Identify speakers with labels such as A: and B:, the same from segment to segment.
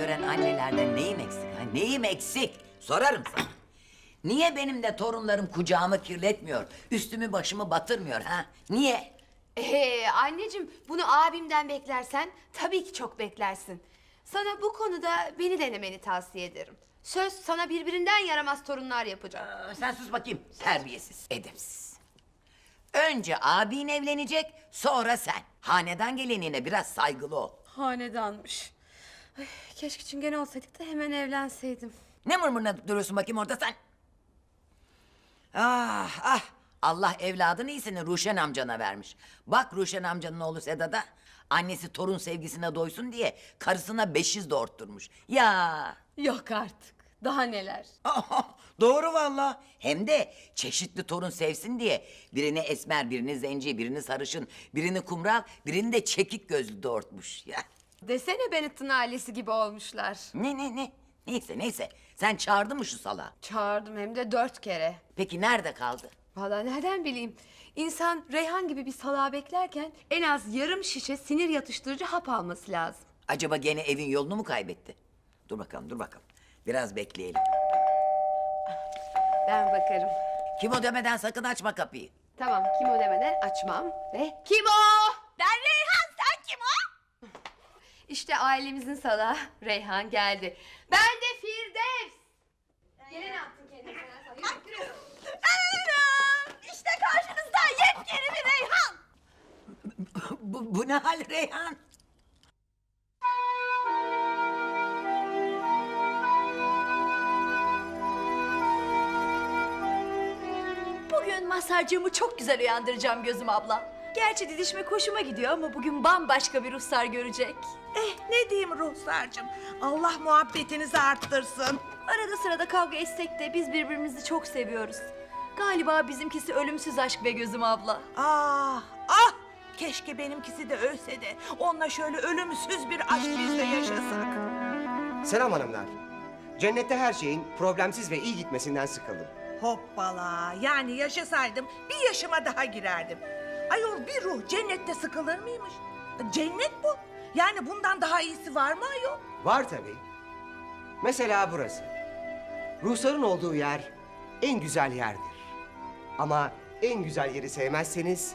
A: gören annelerden neyim eksik? Ha? Neyim eksik? Sorarım sana. Niye benim de torunlarım kucağımı kirletmiyor, üstümü başımı batırmıyor ha? Niye?
B: Ee, anneciğim bunu abimden beklersen tabii ki çok beklersin. Sana bu konuda beni denemeni tavsiye ederim. Söz sana birbirinden yaramaz torunlar yapacağım.
A: Aa, sen sus bakayım. Terbiyesiz, edepsiz. Önce abin evlenecek, sonra sen. Hanedan geleneğine biraz saygılı ol.
B: Hanedanmış. Keşke çingene olsaydık da hemen evlenseydim.
A: Ne mırmırına duruyorsun bakayım orada sen? Ah ah Allah evladın iyisini Ruşen amcana vermiş. Bak Ruşen amcanın oğlu Sedat'a annesi torun sevgisine doysun diye karısına beşiz doğurtturmuş. Ya
B: Yok artık. Daha neler.
A: doğru valla. Hem de çeşitli torun sevsin diye birini esmer, birini zenci, birini sarışın, birini kumral, birini de çekik gözlü doğurtmuş ya.
B: Desene Bennett'ın ailesi gibi olmuşlar.
A: Ne ne ne? Neyse neyse. Sen çağırdın mı şu salağı?
B: Çağırdım hem de dört kere.
A: Peki nerede kaldı?
B: Vallahi nereden bileyim? İnsan Reyhan gibi bir salağı beklerken en az yarım şişe sinir yatıştırıcı hap alması lazım.
A: Acaba gene evin yolunu mu kaybetti? Dur bakalım, dur bakalım. Biraz bekleyelim.
B: Ben bakarım.
A: Kim o demeden sakın açma kapıyı.
B: Tamam kim o demeden açmam ve kim o? Ben Reyhan sen kim o? İşte ailemizin salağı Reyhan geldi. Ben de Firdevs. Gene ne yaptın kendine?
C: İşte karşınızda yepyeni bir Reyhan.
A: bu, bu ne hal Reyhan?
C: Bugün masarcığımı çok güzel uyandıracağım gözüm abla. Gerçi didişme hoşuma gidiyor ama bugün bambaşka bir ruhsar görecek.
D: Eh ne diyeyim Ruhsar'cığım. Allah muhabbetinizi arttırsın.
C: Arada sırada kavga etsek de biz birbirimizi çok seviyoruz. Galiba bizimkisi ölümsüz aşk be gözüm abla.
D: Ah ah keşke benimkisi de ölse de onunla şöyle ölümsüz bir aşk bizle yaşasak.
E: Selam hanımlar. Cennette her şeyin problemsiz ve iyi gitmesinden sıkıldım.
D: Hoppala yani yaşasaydım bir yaşıma daha girerdim. Ayol bir ruh cennette sıkılır mıymış? Cennet bu. Yani bundan daha iyisi var mı ayol?
E: Var tabii. Mesela burası. Ruhsarın olduğu yer en güzel yerdir. Ama en güzel yeri sevmezseniz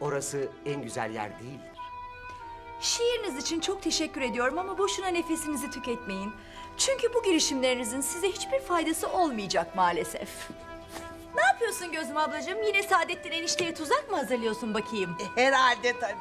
E: orası en güzel yer değildir.
C: Şiiriniz için çok teşekkür ediyorum ama boşuna nefesinizi tüketmeyin. Çünkü bu girişimlerinizin size hiçbir faydası olmayacak maalesef. Yapıyorsun gözüm ablacığım? Yine Saadettin enişteye tuzak mı hazırlıyorsun bakayım?
D: E, Herhalde tabii.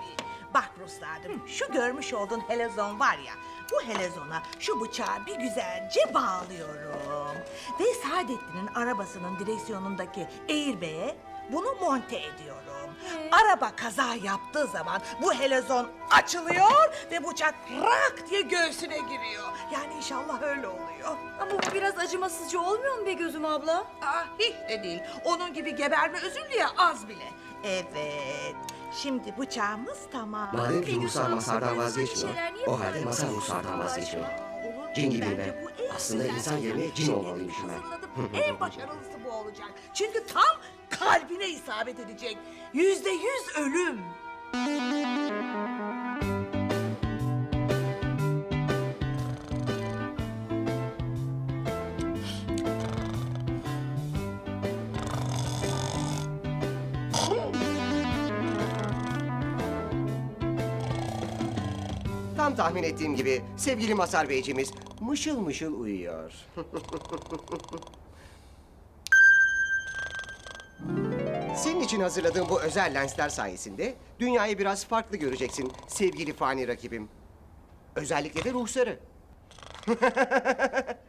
D: Bak Ruslar'cığım şu görmüş olduğun helezon var ya... ...bu helezona şu bıçağı bir güzelce bağlıyorum. Ve Saadettin'in arabasının direksiyonundaki airbag'e bunu monte ediyorum. Araba kaza yaptığı zaman bu helezon açılıyor ve bıçak rak diye göğsüne giriyor. Yani inşallah öyle oluyor.
C: Ama bu biraz acımasızca olmuyor mu be gözüm abla?
D: Ah hiç de değil. Onun gibi geberme özürlü ya az bile. Evet. Şimdi bıçağımız tamam.
E: Madem ki Ruhsar Masar'dan vazgeçmiyor, o halde Masar
C: Allah
E: vazgeçmiyor. Cin gibi
D: Bence
E: be.
D: bu en
E: Aslında insan yerine
D: şey.
E: cin olmalıymışım ben.
D: En başarılısı bu olacak. Çünkü tam kalbine isabet edecek. Yüzde yüz ölüm.
E: Tam tahmin ettiğim gibi sevgili Masar Beyciğimiz mışıl mışıl uyuyor. Senin için hazırladığım bu özel lensler sayesinde dünyayı biraz farklı göreceksin sevgili fani rakibim. Özellikle de ruhsarı.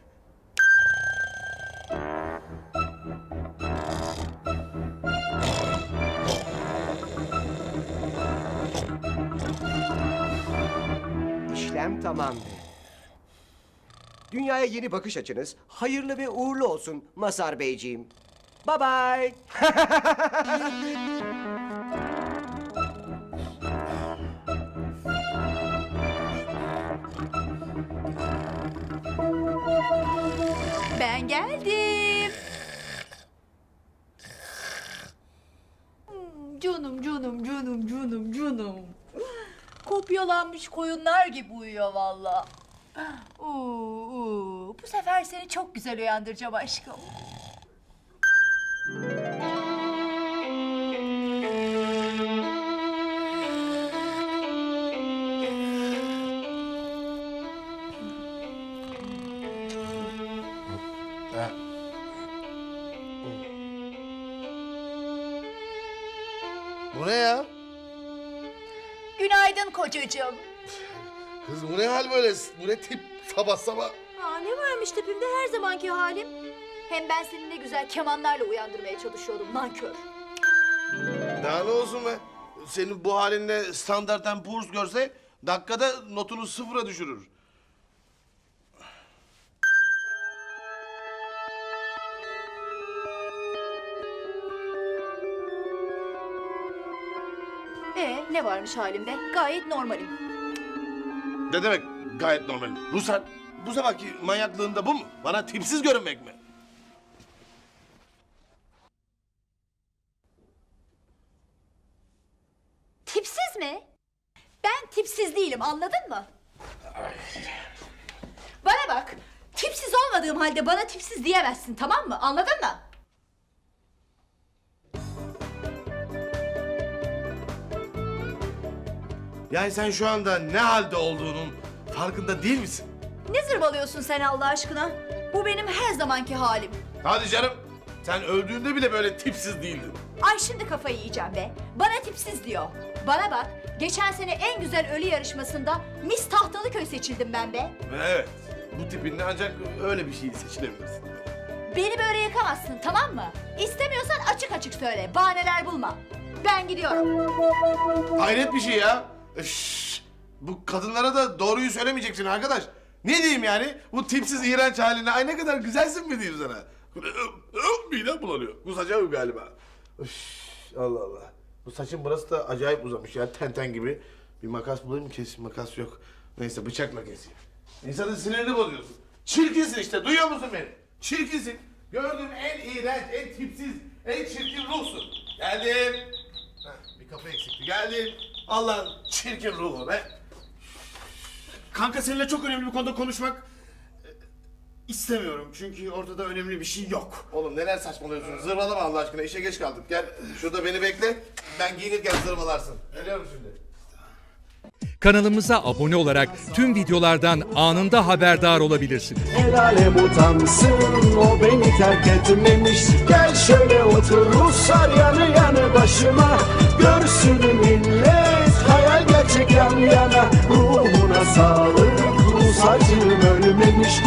E: İşlem tamamdır. Dünyaya yeni bakış açınız hayırlı ve uğurlu olsun Masar Beyciğim. Bye bye.
C: Ben geldim. Hmm, Canım canım canım canım canım. Kopyalanmış koyunlar gibi uyuyor valla. Bu sefer seni çok güzel uyandıracağım aşkım.
F: Bu ne ya?
C: Günaydın kocacığım.
F: Kız bu ne hal böyle? Bu ne tip sabah sabah?
C: Aa, ne varmış tipimde her zamanki halim. Hem ben seni ne güzel kemanlarla uyandırmaya çalışıyordum nankör.
F: Daha ne olsun be? Senin bu halinle standarttan Poor's görse dakikada notunu sıfıra düşürür.
C: Ee, ne varmış halimde? Gayet normalim.
F: Ne demek gayet normal. Ruslar bu sabahki manyaklığında bu mu? Bana tipsiz görünmek mi?
C: Tipsiz mi? Ben tipsiz değilim anladın mı? Bana bak. Tipsiz olmadığım halde bana tipsiz diyemezsin tamam mı? Anladın mı?
F: Yani sen şu anda ne halde olduğunun farkında değil misin?
C: Ne zırvalıyorsun sen Allah aşkına? Bu benim her zamanki halim.
F: Hadi canım. Sen öldüğünde bile böyle tipsiz değildin.
C: Ay şimdi kafayı yiyeceğim be. Bana tipsiz diyor. Bana bak. Geçen sene en güzel ölü yarışmasında Miss Tahtalıköy seçildim ben be.
F: Evet. Bu tipinle ancak öyle bir şey seçilebilirsin.
C: Beni böyle yakamazsın tamam mı? İstemiyorsan açık açık söyle. Bahaneler bulma. Ben gidiyorum.
F: Hayret bir şey ya. Şşş! Bu kadınlara da doğruyu söylemeyeceksin arkadaş. Ne diyeyim yani? Bu tipsiz iğrenç haline ay ne kadar güzelsin mi diyeyim sana? Midem bulanıyor. Kusacağım galiba. Üş, Allah Allah. Bu saçın burası da acayip uzamış ya tenten gibi. Bir makas bulayım kesin makas yok. Neyse bıçakla keseyim. İnsanın sinirini bozuyorsun. Çirkinsin işte duyuyor musun beni? Çirkinsin. Gördüğüm en iğrenç, en tipsiz, en çirkin ruhsun. Geldim. Heh, bir kapı eksikti. Geldim. Allah'ın çirkin ruhu be.
G: Kanka seninle çok önemli bir konuda konuşmak e, istemiyorum. Çünkü ortada önemli bir şey yok.
F: Oğlum neler saçmalıyorsun? Zırvalama Allah aşkına. İşe geç kaldık. Gel şurada beni bekle. Ben giyinirken zırvalarsın. Geliyorum şimdi.
H: Kanalımıza abone olarak tüm videolardan anında haberdar olabilirsiniz.
I: El alem utansın o beni terk etmemiş Gel şöyle otur Ruslar yanı yanı başıma Görsün millet gerçek yan yana Ruhuna sağlık. Rus acım ölmemiş